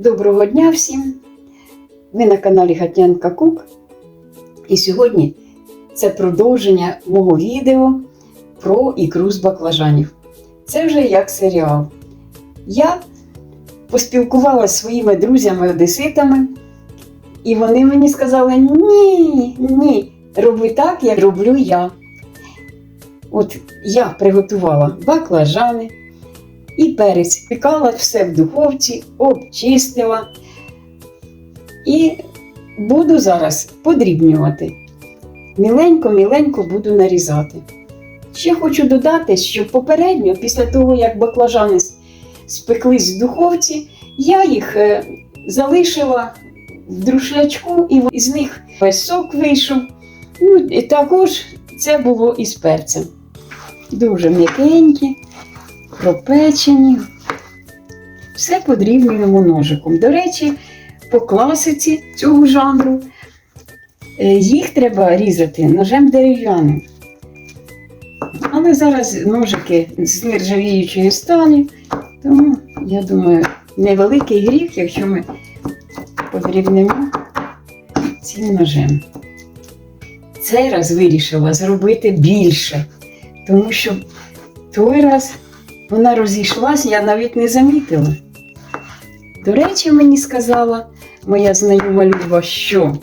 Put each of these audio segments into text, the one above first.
Доброго дня всім! Ви на каналі Гатянка Кук. І сьогодні це продовження мого відео про ікру з баклажанів. Це вже як серіал. Я поспілкувалася зі своїми друзями-одеситами, і вони мені сказали: ні, ні, роби так, як роблю я. От я приготувала баклажани і перець. Пікала все в духовці, обчистила. І буду зараз подрібнювати. Міленько-міленько буду нарізати. Ще хочу додати, що попередньо, після того, як баклажани спеклись в духовці, я їх е, залишила в друшлячку, і з них весь сок вийшов. Ну, і також це було із перцем. Дуже м'якенькі, пропечені. Все подрібнюємо ножиком. До речі, по класиці цього жанру е, їх треба різати ножем дерев'яним. Але зараз ножики з нержавіючої сталі, тому я думаю, невеликий гріх, якщо ми подрібнемо цим ножем. Цей раз вирішила зробити більше, тому що той раз вона розійшлася, я навіть не замітила. До речі, мені сказала моя знайома Люба, що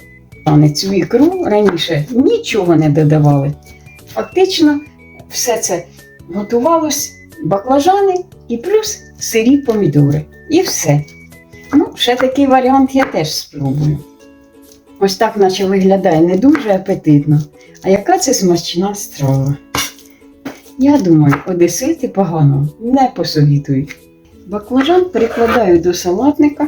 на цю ікру раніше нічого не додавали. Фактично, все це готувалось баклажани і плюс сирі помідори. І все. Ну, ще такий варіант я теж спробую. Ось так, наче виглядає не дуже апетитно. А яка це смачна страва? Я думаю, одесити погано не посовітують. Баклажан перекладаю до салатника.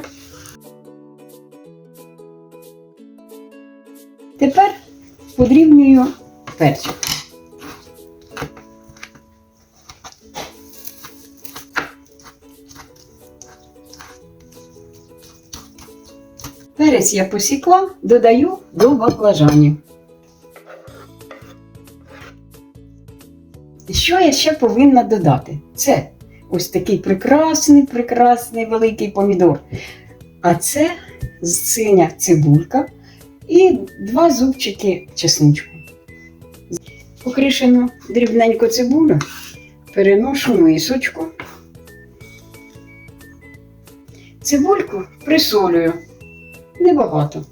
Тепер подрібнюю перчик. Перець я посікла, додаю до баклажанів. Що я ще повинна додати? Це ось такий прекрасний, прекрасний великий помідор. А це синя цибулька і два зубчики чесничку. Покришену дрібненько цибулю переношу мисочку. Цибульку присолюю небагато.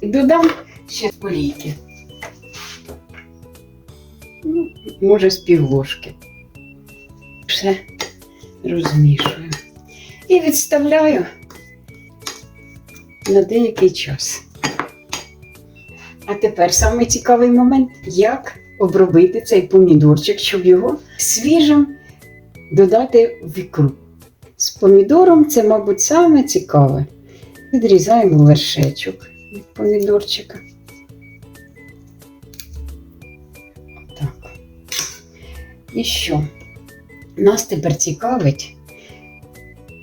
І додам ще олійки. Може, з півложки. Все розмішую. І відставляю на деякий час. А тепер самий цікавий момент, як обробити цей помідорчик, щоб його свіжим додати в ікру. З помідором це, мабуть, саме цікаве. Відрізаємо вершечок від помідорчика. І що? Нас тепер цікавить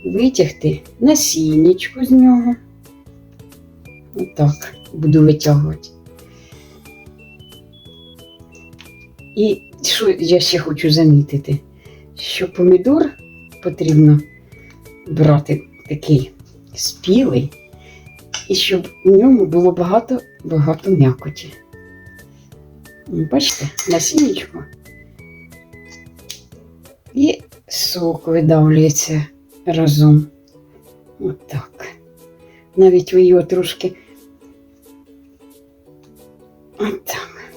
витягти насіннячку з нього. Отак буду витягувати. І що я ще хочу замітити, що помідор потрібно брати такий спілий, і щоб у ньому було багато-багато м'якоті. Бачите, насіннячко. І сок видавлюється разом. Отак. Навіть ви його трошки. Отак.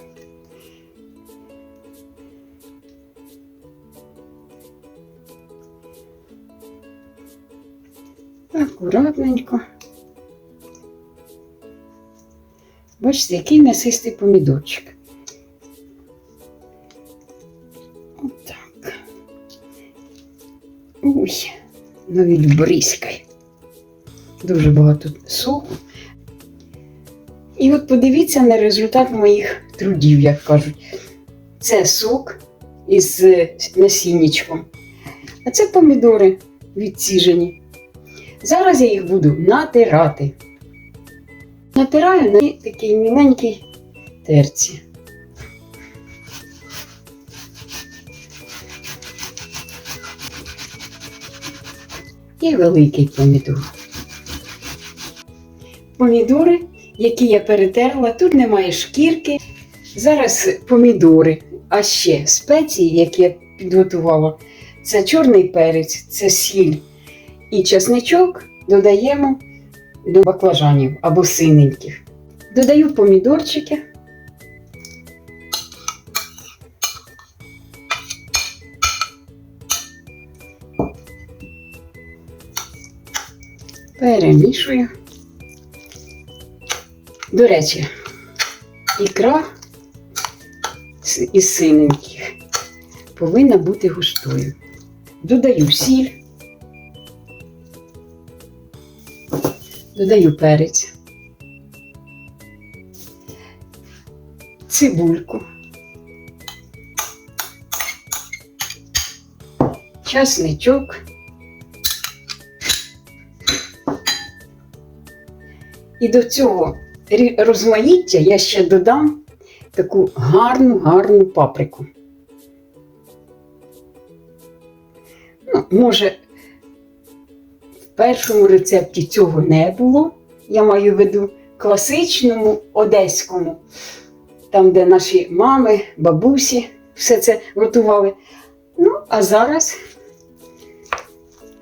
Акуратненько. Бачите, який м'ясистий помідорчик. Отак. Ой, навіть бризкай. Дуже багато соку. І от подивіться на результат моїх трудів, як кажуть. Це сок із е, насіннячком. А це помідори відсіжені. Зараз я їх буду натирати. Натираю на такій міленькій терці. І великий помідор. Помідори, які я перетерла, тут немає шкірки. Зараз помідори, а ще спеції, які я підготувала. Це чорний перець, це сіль і чесничок додаємо до баклажанів або синеньких. Додаю помідорчики. Перемішую. До речі, ікра із синеньких повинна бути густою. Додаю сіль, додаю перець, цибульку, часничок. І до цього розмаїття я ще додам таку гарну, гарну паприку. Ну, може, в першому рецепті цього не було. Я маю в виду класичному одеському, там, де наші мами, бабусі все це готували. Ну, а зараз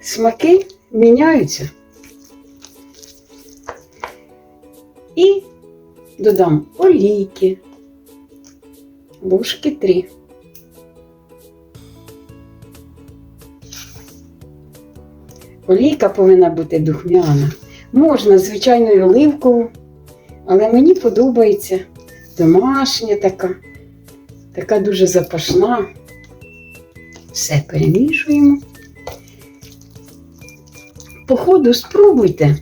смаки міняються. І додам олійки, ложки три. Олійка повинна бути духмяна. Можна, звичайно, і оливкову, але мені подобається домашня така, така дуже запашна. Все перемішуємо. По ходу спробуйте,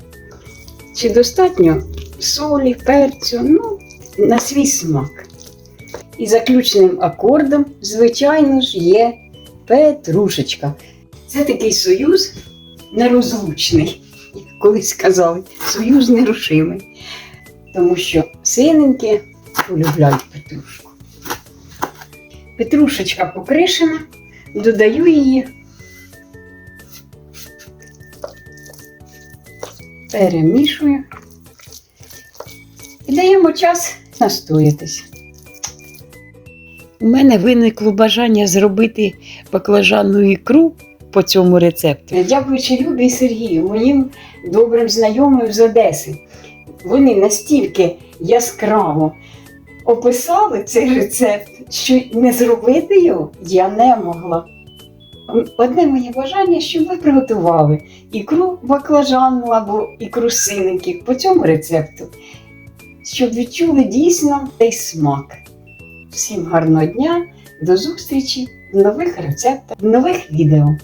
чи достатньо солі, перцю, ну, на свій смак. І заключним акордом, звичайно ж, є петрушечка. Це такий союз нерозлучний, як колись казали, союз нерушимий. Тому що синенькі полюбляють петрушку. Петрушечка покришена, додаю її. Перемішую. І даємо час настоятись. У мене виникло бажання зробити баклажанну ікру по цьому рецепту. Дякуючи Любі і Сергію, моїм добрим знайомим з Одеси. Вони настільки яскраво описали цей рецепт, що не зробити його я не могла. Одне моє бажання, щоб ви приготували ікру баклажанну або ікру синеньких по цьому рецепту, щоб відчули дійсно цей смак. Всім гарного дня, до зустрічі в нових рецептах, в нових відео.